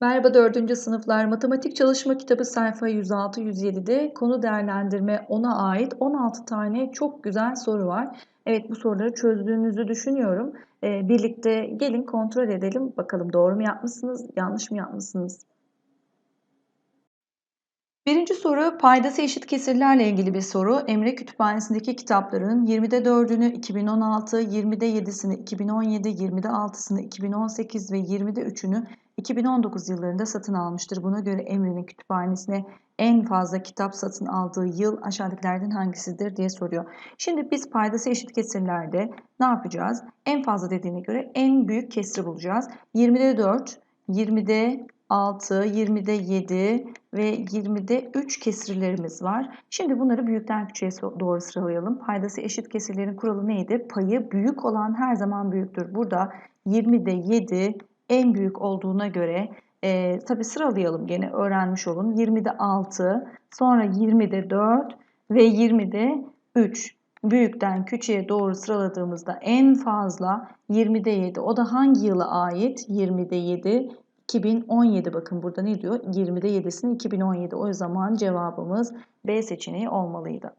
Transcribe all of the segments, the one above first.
Merhaba 4. sınıflar. Matematik çalışma kitabı sayfa 106-107'de konu değerlendirme 10'a ait 16 tane çok güzel soru var. Evet bu soruları çözdüğünüzü düşünüyorum. Ee, birlikte gelin kontrol edelim. Bakalım doğru mu yapmışsınız, yanlış mı yapmışsınız? Birinci soru paydası eşit kesirlerle ilgili bir soru. Emre Kütüphanesi'ndeki kitapların 20'de 4'ünü 2016, 20'de 7'sini 2017, 20'de 6'sını 2018 ve 20'de 3'ünü 2019 yıllarında satın almıştır. Buna göre Emre'nin kütüphanesine en fazla kitap satın aldığı yıl aşağıdakilerden hangisidir diye soruyor. Şimdi biz paydası eşit kesirlerde ne yapacağız? En fazla dediğine göre en büyük kesri bulacağız. 20'de 4, 20'de 6, 20'de 7 ve 20'de 3 kesirlerimiz var. Şimdi bunları büyükten küçüğe doğru sıralayalım. Paydası eşit kesirlerin kuralı neydi? Payı büyük olan her zaman büyüktür. Burada 20'de 7 en büyük olduğuna göre e, tabi sıralayalım gene öğrenmiş olun. 20'de 6, sonra 20'de 4 ve 20'de 3. Büyükten küçüğe doğru sıraladığımızda en fazla 20'de 7. O da hangi yıla ait? 20'de 7 2017 bakın burada ne diyor? 20'de 7'sini 2017. O zaman cevabımız B seçeneği olmalıydı.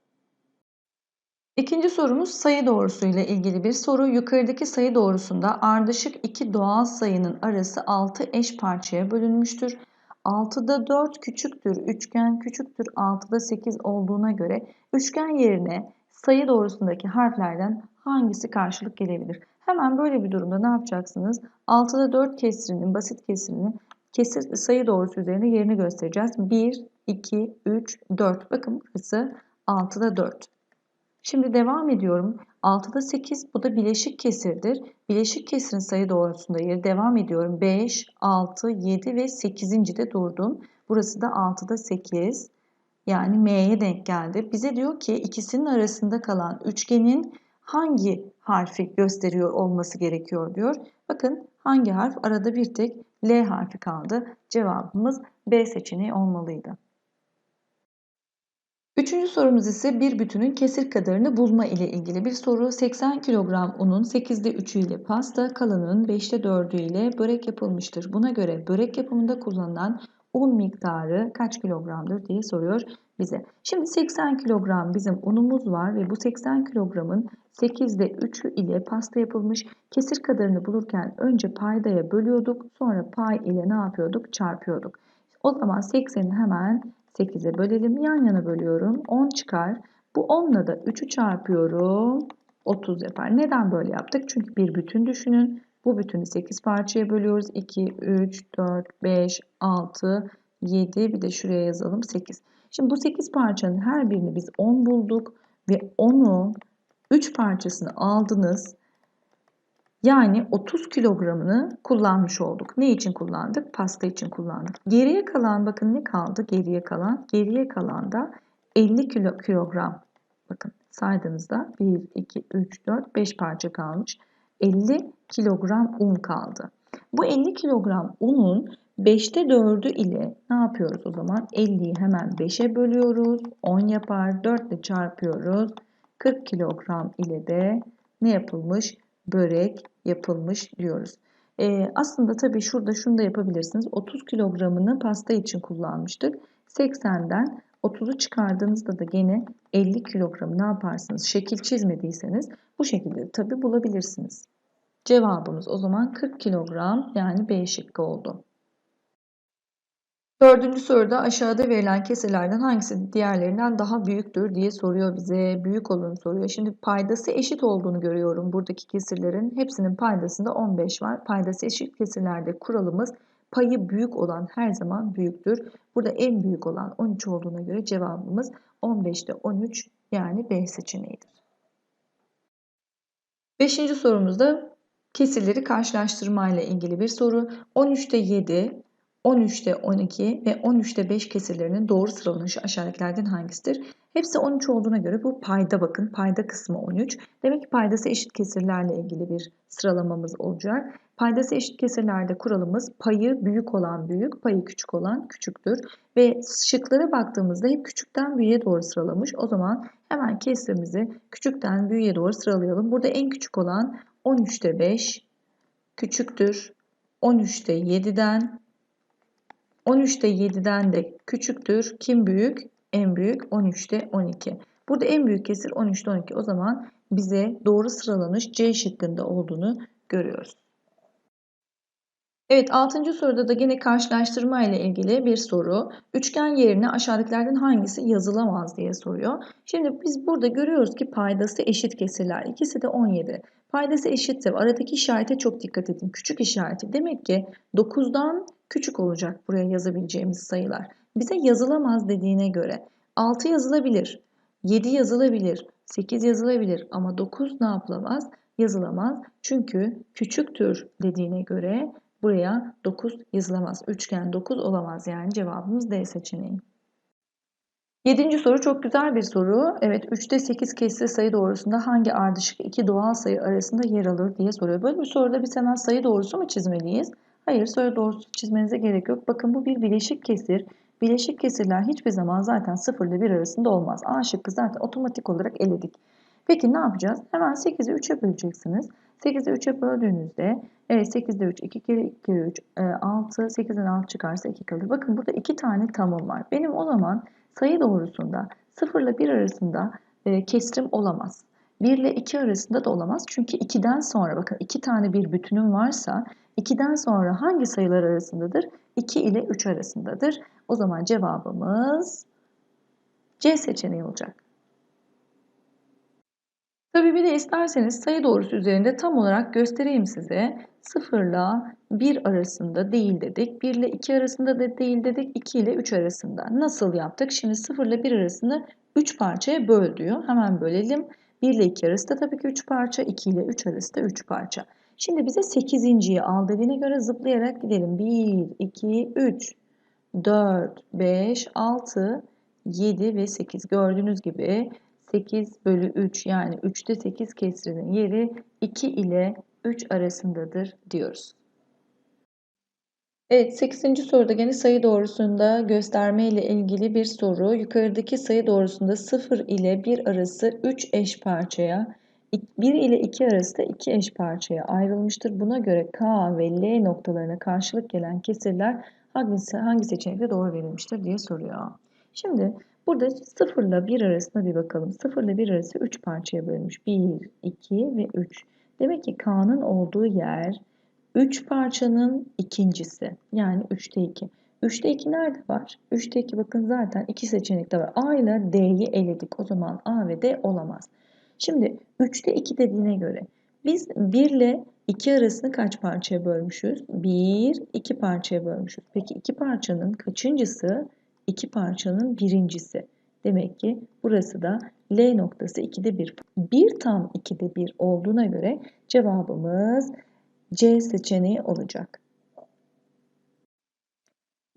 İkinci sorumuz sayı doğrusu ile ilgili bir soru. Yukarıdaki sayı doğrusunda ardışık iki doğal sayının arası 6 eş parçaya bölünmüştür. 6'da 4 küçüktür, üçgen küçüktür, 6'da 8 olduğuna göre üçgen yerine sayı doğrusundaki harflerden hangisi karşılık gelebilir? Hemen böyle bir durumda ne yapacaksınız? 6'da 4 kesrinin, basit kesrini kesir sayı doğrusu üzerinde yerini göstereceğiz. 1, 2, 3, 4. Bakın burası 6'da 4. Şimdi devam ediyorum. 6'da 8 bu da bileşik kesirdir. Bileşik kesirin sayı doğrusunda yeri devam ediyorum. 5, 6, 7 ve 8. de durdum. Burası da 6'da 8. Yani M'ye denk geldi. Bize diyor ki ikisinin arasında kalan üçgenin hangi harfi gösteriyor olması gerekiyor diyor. Bakın hangi harf? Arada bir tek L harfi kaldı. Cevabımız B seçeneği olmalıydı. Üçüncü sorumuz ise bir bütünün kesir kadarını bulma ile ilgili bir soru. 80 kilogram unun 8'de 3'ü ile pasta, kalanının 5'te 4'ü ile börek yapılmıştır. Buna göre börek yapımında kullanılan un miktarı kaç kilogramdır diye soruyor bize. Şimdi 80 kilogram bizim unumuz var ve bu 80 kilogramın 8'de 3'ü ile pasta yapılmış. Kesir kadarını bulurken önce paydaya bölüyorduk. Sonra pay ile ne yapıyorduk? Çarpıyorduk. O zaman 80'i hemen 8'e bölelim. Yan yana bölüyorum. 10 çıkar. Bu 10 ile da 3'ü çarpıyorum. 30 yapar. Neden böyle yaptık? Çünkü bir bütün düşünün. Bu bütünü 8 parçaya bölüyoruz. 2, 3, 4, 5, 6, 7 bir de şuraya yazalım 8. Şimdi bu 8 parçanın her birini biz 10 bulduk ve 10'u 3 parçasını aldınız. Yani 30 kilogramını kullanmış olduk. Ne için kullandık? Pasta için kullandık. Geriye kalan bakın ne kaldı? Geriye kalan. Geriye kalan da 50 kilo, kilogram. Bakın saydığınızda 1, 2, 3, 4, 5 parça kalmış. 50 kilogram un kaldı. Bu 50 kilogram unun 5'te 4'ü ile ne yapıyoruz o zaman? 50'yi hemen 5'e bölüyoruz. 10 yapar. 4 ile çarpıyoruz. 40 kilogram ile de ne yapılmış? Börek yapılmış diyoruz. Ee, aslında tabii şurada şunu da yapabilirsiniz. 30 kilogramını pasta için kullanmıştık. 80'den 30'u çıkardığınızda da gene 50 kilogramı ne yaparsınız? Şekil çizmediyseniz bu şekilde tabii bulabilirsiniz. Cevabımız o zaman 40 kilogram yani B şıkkı oldu. Dördüncü soruda aşağıda verilen kesirlerden hangisi diğerlerinden daha büyüktür diye soruyor bize. Büyük olanı soruyor. Şimdi paydası eşit olduğunu görüyorum buradaki kesirlerin. Hepsinin paydasında 15 var. Paydası eşit kesirlerde kuralımız payı büyük olan her zaman büyüktür. Burada en büyük olan 13 olduğuna göre cevabımız 15'te 13 yani B seçeneğidir. Beşinci sorumuzda kesirleri karşılaştırma ile ilgili bir soru. 13'te 7, 13'te 12 ve 13'te 5 kesirlerinin doğru sıralanışı aşağıdakilerden hangisidir? Hepsi 13 olduğuna göre bu payda bakın. Payda kısmı 13. Demek ki paydası eşit kesirlerle ilgili bir sıralamamız olacak. Paydası eşit kesirlerde kuralımız payı büyük olan büyük, payı küçük olan küçüktür. Ve şıklara baktığımızda hep küçükten büyüğe doğru sıralamış. O zaman hemen kesrimizi küçükten büyüğe doğru sıralayalım. Burada en küçük olan 13'te 5 küçüktür. 13'te 7'den 13'te 7'den de küçüktür. Kim büyük? En büyük 13'te 12. Burada en büyük kesir 13'te 12. O zaman bize doğru sıralanış C şıkkında olduğunu görüyoruz. Evet 6. soruda da yine karşılaştırma ile ilgili bir soru. Üçgen yerine aşağıdakilerden hangisi yazılamaz diye soruyor. Şimdi biz burada görüyoruz ki paydası eşit kesirler. İkisi de 17. Paydası eşitse aradaki işarete çok dikkat edin. Küçük işareti. Demek ki 9'dan küçük olacak buraya yazabileceğimiz sayılar. Bize yazılamaz dediğine göre 6 yazılabilir, 7 yazılabilir, 8 yazılabilir ama 9 ne yapılamaz? Yazılamaz. Çünkü küçüktür dediğine göre buraya 9 yazılamaz. Üçgen 9 olamaz yani cevabımız D seçeneği. Yedinci soru çok güzel bir soru. Evet 3'te 8 kesri sayı doğrusunda hangi ardışık iki doğal sayı arasında yer alır diye soruyor. Böyle bir soruda biz hemen sayı doğrusu mu çizmeliyiz? Hayır sayı doğrusu çizmenize gerek yok. Bakın bu bir bileşik kesir. Bileşik kesirler hiçbir zaman zaten 0 ile 1 arasında olmaz. A şıkkı zaten otomatik olarak eledik. Peki ne yapacağız? Hemen 8'i 3'e böleceksiniz. 8'i 3'e böldüğünüzde evet 8'de 3, 2 kere 2 kere 3, 6, 8'den 6 çıkarsa 2 kalır. Bakın burada 2 tane tamım var. Benim o zaman sayı doğrusunda 0 ile 1 arasında e, kesrim olamaz. 1 ile 2 arasında da olamaz. Çünkü 2'den sonra bakın 2 tane bir bütünüm varsa 2'den sonra hangi sayılar arasındadır? 2 ile 3 arasındadır. O zaman cevabımız C seçeneği olacak. Tabii bir de isterseniz sayı doğrusu üzerinde tam olarak göstereyim size. 0 ile 1 arasında değil dedik. 1 ile 2 arasında da değil dedik. 2 ile 3 arasında. Nasıl yaptık? Şimdi 0 ile 1 arasında 3 parçaya böl diyor. Hemen bölelim. 1 ile 2 arası da tabii ki 3 parça. 2 ile 3 arası da 3 parça. Şimdi bize 8.yi al dediğine göre zıplayarak gidelim. 1, 2, 3, 4, 5, 6, 7 ve 8. Gördüğünüz gibi 8 bölü 3 yani 3'te 8 kesrinin yeri 2 ile 3 arasındadır diyoruz. Evet 8. soruda gene sayı doğrusunda gösterme ile ilgili bir soru. Yukarıdaki sayı doğrusunda 0 ile 1 arası 3 eş parçaya, 1 ile 2 arası da 2 eş parçaya ayrılmıştır. Buna göre K ve L noktalarına karşılık gelen kesirler hangisi, hangi seçenekte doğru verilmiştir diye soruyor. Şimdi Burada 0 ile 1 arasına bir bakalım. 0 ile 1 arası 3 parçaya bölünmüş. 1, 2 ve 3. Demek ki K'nın olduğu yer 3 parçanın ikincisi. Yani 3'te 2. 3'te 2 nerede var? 3'te 2 bakın zaten iki seçenekte var. A ile D'yi eledik. O zaman A ve D olamaz. Şimdi 3'te 2 dediğine göre biz 1 ile 2 arasını kaç parçaya bölmüşüz? 1, 2 parçaya bölmüşüz. Peki 2 parçanın kaçıncısı? İki parçanın birincisi. Demek ki burası da L noktası 2'de 1. 1 tam 2'de 1 olduğuna göre cevabımız C seçeneği olacak.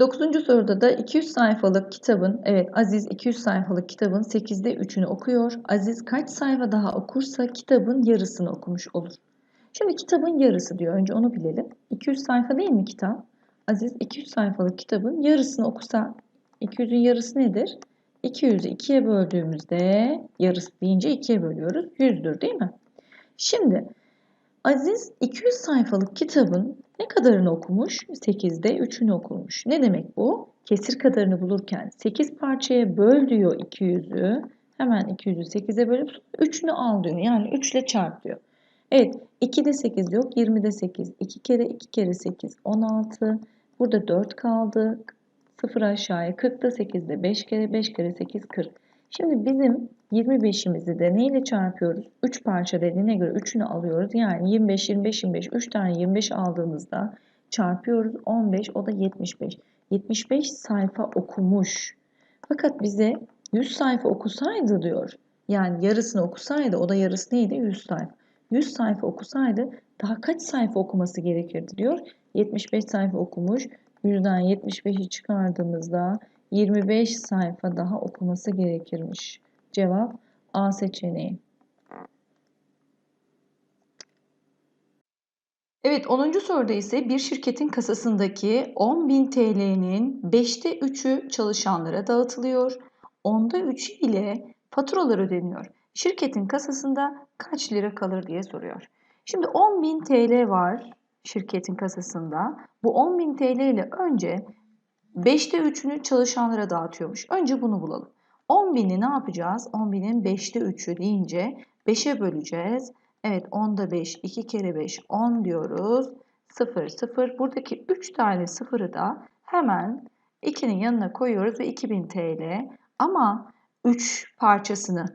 9. soruda da 200 sayfalık kitabın, evet Aziz 200 sayfalık kitabın 8'de 3'ünü okuyor. Aziz kaç sayfa daha okursa kitabın yarısını okumuş olur. Şimdi kitabın yarısı diyor. Önce onu bilelim. 200 sayfa değil mi kitap? Aziz 200 sayfalık kitabın yarısını okusa 200'ün yarısı nedir? 200'ü 2'ye böldüğümüzde yarısı deyince 2'ye bölüyoruz. 100'dür değil mi? Şimdi Aziz 200 sayfalık kitabın ne kadarını okumuş? 8'de 3'ünü okumuş. Ne demek bu? Kesir kadarını bulurken 8 parçaya böl diyor 200'ü. Hemen 200'ü 8'e bölüp 3'ünü al diyor. Yani 3 ile çarp diyor. Evet 2'de 8 yok 20'de 8. 2 kere 2 kere 8 16. Burada 4 kaldı. 0 aşağıya 40 da 8'de 5 kere 5 kere 8 40. Şimdi bizim 25'imizi de neyle çarpıyoruz? 3 parça dediğine göre 3'ünü alıyoruz. Yani 25 25 25 3 tane 25 aldığımızda çarpıyoruz 15 o da 75. 75 sayfa okumuş. Fakat bize 100 sayfa okusaydı diyor. Yani yarısını okusaydı o da yarısı neydi? 100 sayfa. 100 sayfa okusaydı daha kaç sayfa okuması gerekirdi diyor. 75 sayfa okumuş. 100'den 75'i çıkardığımızda 25 sayfa daha okuması gerekirmiş. Cevap A seçeneği. Evet 10. soruda ise bir şirketin kasasındaki 10.000 TL'nin 5'te 3'ü çalışanlara dağıtılıyor. Onda 3'ü ile faturalar ödeniyor. Şirketin kasasında kaç lira kalır diye soruyor. Şimdi 10.000 TL var şirketin kasasında. Bu 10.000 TL ile önce 5'te 3'ünü çalışanlara dağıtıyormuş. Önce bunu bulalım. 10.000'i ne yapacağız? 10.000'in 5'te 3'ü deyince 5'e böleceğiz. Evet 10'da 5, 2 kere 5, 10 diyoruz. 0, 0. Buradaki 3 tane sıfırı da hemen 2'nin yanına koyuyoruz ve 2000 TL. Ama 3 parçasını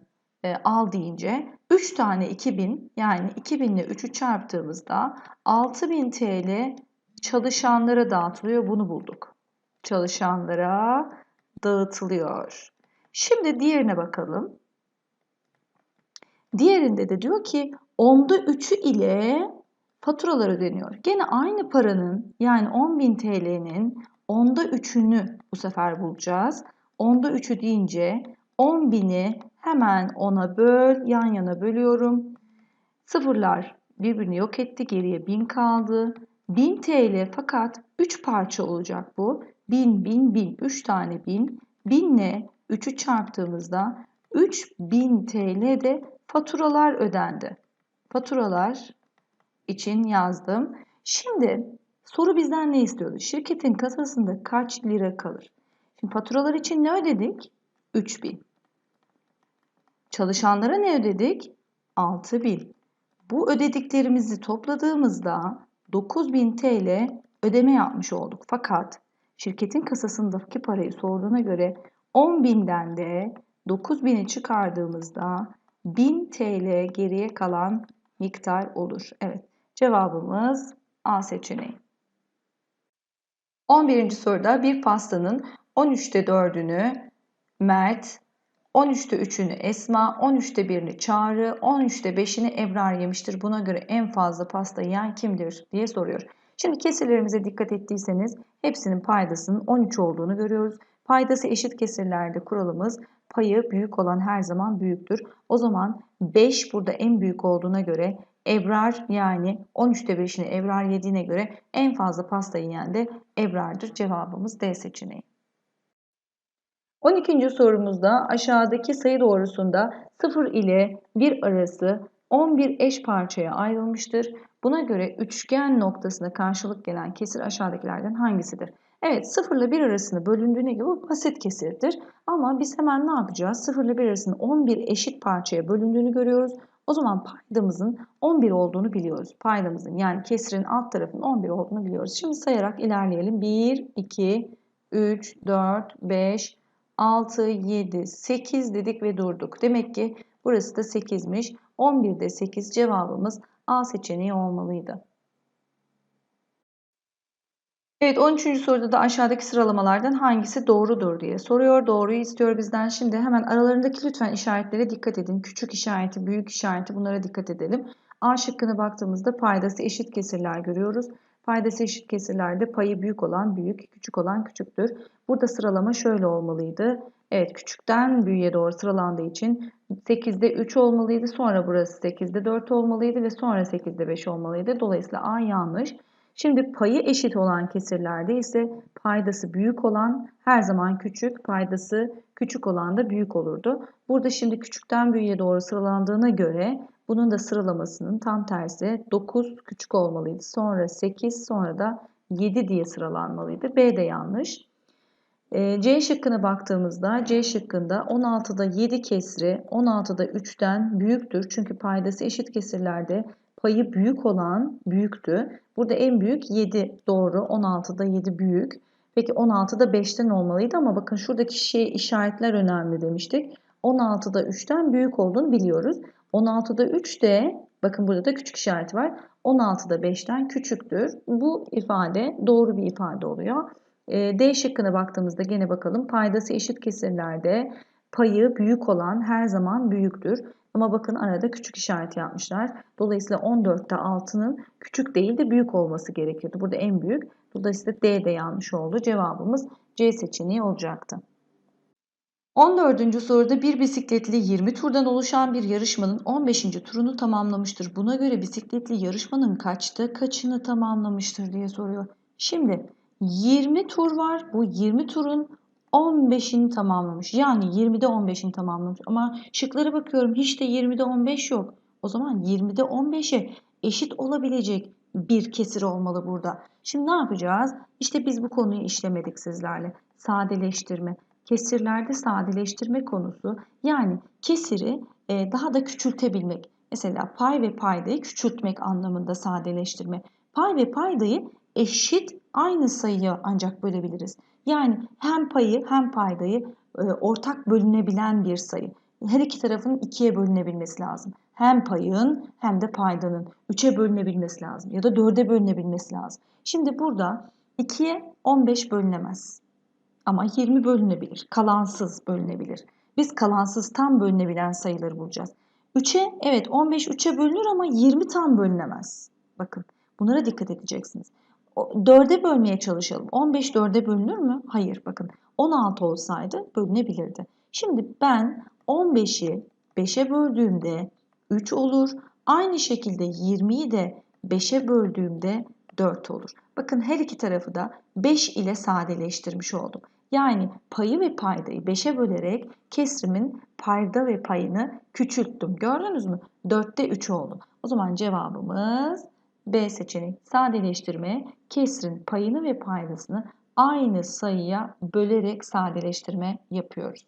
e, al deyince 3 tane 2000 yani 2000 ile 3'ü çarptığımızda 6000 TL çalışanlara dağıtılıyor. Bunu bulduk. Çalışanlara dağıtılıyor. Şimdi diğerine bakalım. Diğerinde de diyor ki onda 3'ü ile faturalar ödeniyor. Gene aynı paranın yani 10.000 TL'nin onda 3'ünü bu sefer bulacağız. Onda 3'ü deyince 10.000'i hemen ona böl, yan yana bölüyorum. Sıfırlar birbirini yok etti, geriye 1000 kaldı. 1000 TL fakat 3 parça olacak bu. 1000, 1000, 1000, 3 tane 1000. 1000 ile 3'ü çarptığımızda 3000 TL de faturalar ödendi. Faturalar için yazdım. Şimdi soru bizden ne istiyordu? Şirketin kasasında kaç lira kalır? Şimdi faturalar için ne ödedik? 3000. Çalışanlara ne ödedik? 6000. Bu ödediklerimizi topladığımızda 9000 TL ödeme yapmış olduk. Fakat şirketin kasasındaki parayı sorduğuna göre 10.000'den de 9000'i çıkardığımızda 1000 TL geriye kalan miktar olur. Evet cevabımız A seçeneği. 11. soruda bir pastanın 13'te 4'ünü Mert, 13'te 3'ünü Esma, 13'te 1'ini Çağrı, 13'te 5'ini Ebrar yemiştir. Buna göre en fazla pasta yiyen kimdir diye soruyor. Şimdi kesirlerimize dikkat ettiyseniz hepsinin paydasının 13 olduğunu görüyoruz. Paydası eşit kesirlerde kuralımız payı büyük olan her zaman büyüktür. O zaman 5 burada en büyük olduğuna göre Ebrar yani 13'te 5'ini Ebrar yediğine göre en fazla pasta yiyen de Ebrar'dır. Cevabımız D seçeneği. 12. sorumuzda aşağıdaki sayı doğrusunda 0 ile 1 arası 11 eş parçaya ayrılmıştır. Buna göre üçgen noktasına karşılık gelen kesir aşağıdakilerden hangisidir? Evet 0 ile 1 arasında bölündüğüne göre bu basit kesirdir. Ama biz hemen ne yapacağız? 0 ile 1 arasında 11 eşit parçaya bölündüğünü görüyoruz. O zaman paydamızın 11 olduğunu biliyoruz. Paydamızın yani kesirin alt tarafının 11 olduğunu biliyoruz. Şimdi sayarak ilerleyelim. 1, 2, 3, 4, 5, 6, 7, 8 dedik ve durduk. Demek ki burası da 8'miş. 11'de 8 cevabımız A seçeneği olmalıydı. Evet 13. soruda da aşağıdaki sıralamalardan hangisi doğrudur diye soruyor. Doğruyu istiyor bizden. Şimdi hemen aralarındaki lütfen işaretlere dikkat edin. Küçük işareti, büyük işareti bunlara dikkat edelim. A şıkkına baktığımızda paydası eşit kesirler görüyoruz. Paydası eşit kesirlerde payı büyük olan büyük, küçük olan küçüktür. Burada sıralama şöyle olmalıydı. Evet küçükten büyüğe doğru sıralandığı için 8'de 3 olmalıydı. Sonra burası 8'de 4 olmalıydı ve sonra 8'de 5 olmalıydı. Dolayısıyla A yanlış. Şimdi payı eşit olan kesirlerde ise paydası büyük olan her zaman küçük, paydası küçük olan da büyük olurdu. Burada şimdi küçükten büyüğe doğru sıralandığına göre bunun da sıralamasının tam tersi 9 küçük olmalıydı. Sonra 8 sonra da 7 diye sıralanmalıydı. B de yanlış. Ee, C şıkkına baktığımızda C şıkkında 16'da 7 kesri 16'da 3'ten büyüktür. Çünkü paydası eşit kesirlerde payı büyük olan büyüktü. Burada en büyük 7 doğru. 16'da 7 büyük. Peki 16'da 5'ten olmalıydı ama bakın şuradaki şey işaretler önemli demiştik. 16'da 3'ten büyük olduğunu biliyoruz. 16'da 3 de bakın burada da küçük işareti var. 16'da 5'ten küçüktür. Bu ifade doğru bir ifade oluyor. Ee, D şıkkına baktığımızda gene bakalım. Paydası eşit kesirlerde payı büyük olan her zaman büyüktür. Ama bakın arada küçük işaret yapmışlar. Dolayısıyla 14'te 6'nın küçük değil de büyük olması gerekiyordu. Burada en büyük. Dolayısıyla D de yanlış oldu. Cevabımız C seçeneği olacaktı. 14. soruda bir bisikletli 20 turdan oluşan bir yarışmanın 15. turunu tamamlamıştır. Buna göre bisikletli yarışmanın kaçta kaçını tamamlamıştır diye soruyor. Şimdi 20 tur var. Bu 20 turun 15'ini tamamlamış. Yani 20'de 15'ini tamamlamış. Ama şıklara bakıyorum hiç de 20'de 15 yok. O zaman 20'de 15'e eşit olabilecek bir kesir olmalı burada. Şimdi ne yapacağız? İşte biz bu konuyu işlemedik sizlerle. Sadeleştirme. Kesirlerde sadeleştirme konusu yani kesiri e, daha da küçültebilmek. Mesela pay ve paydayı küçültmek anlamında sadeleştirme. Pay ve paydayı eşit aynı sayıya ancak bölebiliriz. Yani hem payı hem paydayı e, ortak bölünebilen bir sayı. Her iki tarafın ikiye bölünebilmesi lazım. Hem payın hem de paydanın üçe bölünebilmesi lazım ya da dörde bölünebilmesi lazım. Şimdi burada 2'ye 15 bölünemez. Ama 20 bölünebilir. Kalansız bölünebilir. Biz kalansız tam bölünebilen sayıları bulacağız. 3'e evet 15 3'e bölünür ama 20 tam bölünemez. Bakın bunlara dikkat edeceksiniz. 4'e bölmeye çalışalım. 15 4'e bölünür mü? Hayır bakın 16 olsaydı bölünebilirdi. Şimdi ben 15'i 5'e böldüğümde 3 olur. Aynı şekilde 20'yi de 5'e böldüğümde 4 olur. Bakın her iki tarafı da 5 ile sadeleştirmiş oldum. Yani payı ve paydayı 5'e bölerek kesrimin payda ve payını küçülttüm. Gördünüz mü? 4'te 3 oldu. O zaman cevabımız B seçeneği. Sadeleştirme kesrin payını ve paydasını aynı sayıya bölerek sadeleştirme yapıyoruz.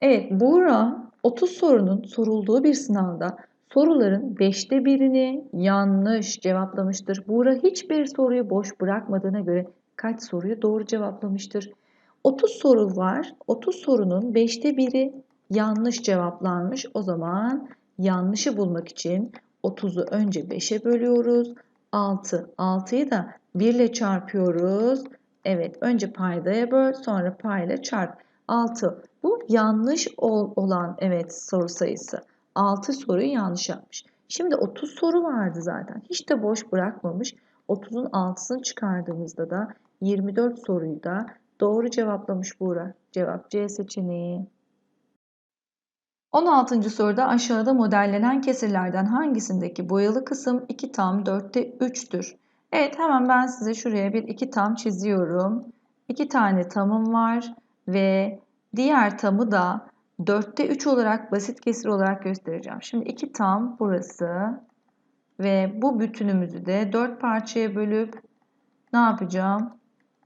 Evet, Buğra 30 sorunun sorulduğu bir sınavda soruların 5'te birini yanlış cevaplamıştır. Buğra hiçbir soruyu boş bırakmadığına göre kaç soruyu doğru cevaplamıştır? 30 soru var. 30 sorunun 5'te biri yanlış cevaplanmış. O zaman yanlışı bulmak için 30'u önce 5'e bölüyoruz. 6. 6'yı da 1 ile çarpıyoruz. Evet önce paydaya böl sonra payla çarp. 6. Bu yanlış ol, olan evet soru sayısı. 6 soruyu yanlış yapmış. Şimdi 30 soru vardı zaten. Hiç de boş bırakmamış. 30'un 6'sını çıkardığımızda da 24 soruyu da doğru cevaplamış Buğra. Cevap C seçeneği. 16. soruda aşağıda modellenen kesirlerden hangisindeki boyalı kısım 2 tam 4'te 3'tür? Evet hemen ben size şuraya bir 2 tam çiziyorum. 2 tane tamım var ve diğer tamı da 4'te 3 olarak basit kesir olarak göstereceğim. Şimdi 2 tam burası ve bu bütünümüzü de 4 parçaya bölüp ne yapacağım?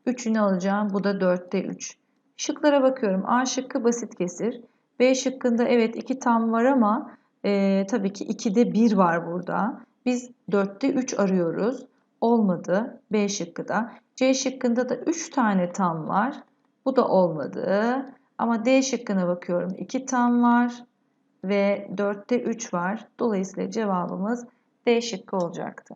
3'ünü alacağım. Bu da 4'te 3. Şıklara bakıyorum. A şıkkı basit kesir. B şıkkında evet 2 tam var ama e, tabii ki 2'de 1 var burada. Biz 4'te 3 arıyoruz. Olmadı. B şıkkı da. C şıkkında da 3 tane tam var. Bu da olmadı. Ama D şıkkına bakıyorum. 2 tam var ve 4'te 3 var. Dolayısıyla cevabımız D şıkkı olacaktı.